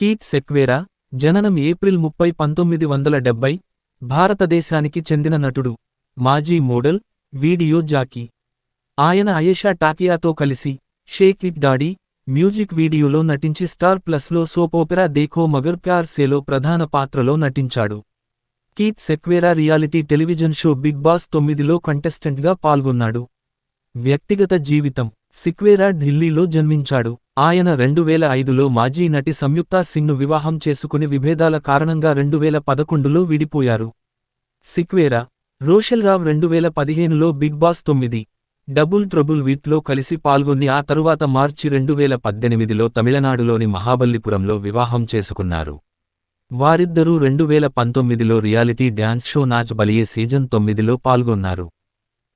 Keith సెక్వేరా జననం April ముప్పై పంతొమ్మిది వందల డెబ్బై భారతదేశానికి చెందిన నటుడు మాజీ మోడల్ వీడియో జాకీ. ఆయన అయేషా టాకియాతో కలిసి షేక్ ఇట్ డాడీ మ్యూజిక్ వీడియోలో నటించి స్టార్ ప్లస్లో సోపోపెరా దేఖో మగర్ ప్యార్ సేలో ప్రధాన పాత్రలో నటించాడు. Keith Sequeira reality television show Bigg Boss తొమ్మిదిలో కంటెస్టెంట్గా పాల్గొన్నాడు. వ్యక్తిగత జీవితం సిక్వేరా ఢిల్లీలో జన్మించాడు. ఆయన రెండు వేల ఐదులో మాజీ నటి సంయుక్తా సింగ్ను వివాహం చేసుకుని విభేదాల కారణంగా రెండు వేల పదకొండులో విడిపోయారు. సిక్వేరా రోషెల్ రావ్ రెండు వేల పదిహేనులో బిగ్ బాస్ తొమ్మిది డబుల్ ట్రబుల్ విత్లో కలిసి పాల్గొని ఆ తరువాత మార్చి రెండు వేల పద్దెనిమిదిలో తమిళనాడులోని మహాబల్లిపురంలో వివాహం చేసుకున్నారు. వారిద్దరూ రెండు వేల పంతొమ్మిదిలో reality dance show Nach Baliye season తొమ్మిదిలో పాల్గొన్నారు.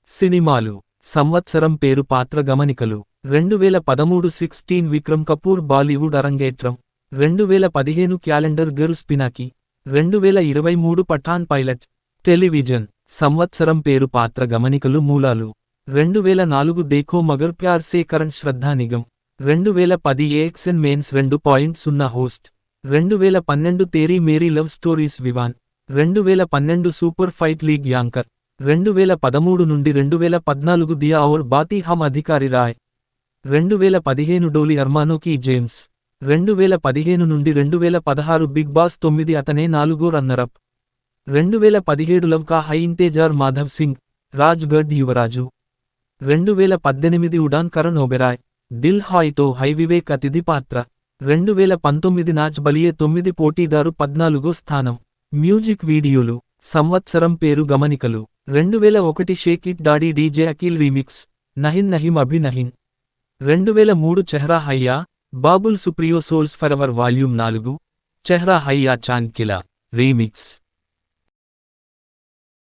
సినిమాలు సంవత్సరం పేరు పాత్ర గమనికలు. రెండు వేల పదమూడు సిక్స్టీన్ విక్రమ్ కపూర్ బాలీవుడ్ అరంగేట్రం. రెండు వేల పదిహేను క్యాలెండర్ గర్ల్స్ పినాకి రెండు వేల ఇరవై మూడు పఠాన్ పైలట్. టెలివిజన్. సంవత్సరం పేరు పాత్ర గమనికలు మూలాలు. రెండు వేల నాలుగు దేఖో మగర్ ప్యార్ సే కరణ్ శ్రద్ధా నిగం రెండు వేల పది ఏఎక్సెన్ మెయిన్స్ రెండు పాయింట్ సున్నా హోస్ట్. రెండు వేల పన్నెండు తేరీ మేరీ లవ్ స్టోరీస్ వివాన్. రెండు వేల పన్నెండు సూపర్ ఫైట్ లీగ్ యాంకర్. రెండు వేల పదమూడు నుండి రెండు వేల పద్నాలుగు దియా ఔర్ బాతీ హమ్ అధికారి రాయ్. రెండు వేల పదిహేను డోలి అర్మానోకి జేమ్స్. రెండు వేల పదిహేను నుండి రెండు వేల పదహారు బిగ్ బాస్ తొమ్మిది అతనే నాలుగో రన్నరప్. రెండు వేల పదిహేడు లవ్ కా హై ఇంతేజార్ మాధవ్ సింగ్ రాజ్గఢ్ యువరాజు. రెండు వేల పద్దెనిమిది ఉడాన్ కరణ్ ఒబెరాయ్ దిల్ హాయ్తో హై వివేక్ అతిథి పాత్ర. రెండు వేల పంతొమ్మిది నాచ్ బలియే తొమ్మిది పోటీదారు పద్నాలుగో స్థానం. మ్యూజిక్ వీడియోలు సంవత్సరం పేరు గమనికలు. రెండు వేల ఒకటి shake it daddy DJ Akhil remix Nahin Nahin Abhi Nahin రెండు వేల మూడు Chehra Hayya Babul Supriyo souls for our volume నాలుగు చెహ్రా హయ్యా చాన్ రీమిక్స్